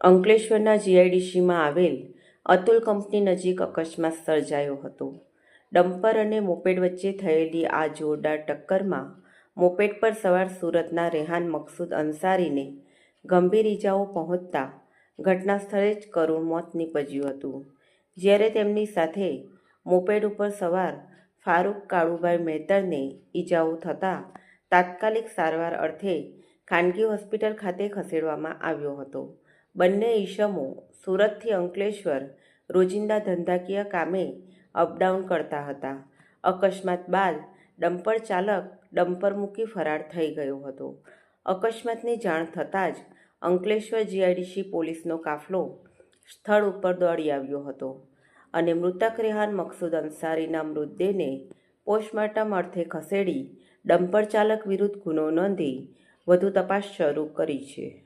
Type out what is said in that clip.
અંકલેશ્વરના જીઆઈડીસીમાં આવેલ અતુલ કંપની નજીક અકસ્માત સર્જાયો હતો. ડમ્પર અને મોપેડ વચ્ચે થયેલી આ જોરદાર ટક્કરમાં મોપેડ પર સવાર સુરતના રેહાન મકસૂદ અંસારીને ગંભીર ઈજાઓ પહોંચતા ઘટના સ્થળે જ કરુણ મોત નીપજ્યું હતું. જ્યારે તેમની સાથે મોપેડ ઉપર સવાર ફારૂક કાળુભાઈ મહેતરને ઈજાઓ થતાં તાત્કાલિક સારવાર અર્થે ખાનગી હોસ્પિટલ ખાતે ખસેડવામાં આવ્યો હતો. બંને ઈસમો સુરતથી અંકલેશ્વર રોજિંદા ધંધાકીય કામે અપડાઉન કરતા હતા. અકસ્માત બાદ ડમ્પર ચાલક ડમ્પર મૂકી ફરાર થઈ ગયો હતો. અકસ્માતની જાણ થતાં જ અંકલેશ્વર જીઆઈડીસી પોલીસનો કાફલો સ્થળ ઉપર દોડી આવ્યો હતો અને મૃતક રેહાન મકસૂદ અંસારીના મૃતદેહને પોસ્ટમોર્ટમ અર્થે ખસેડી ડમ્પર ચાલક વિરુદ્ધ ગુનો નોંધી વધુ તપાસ શરૂ કરી છે.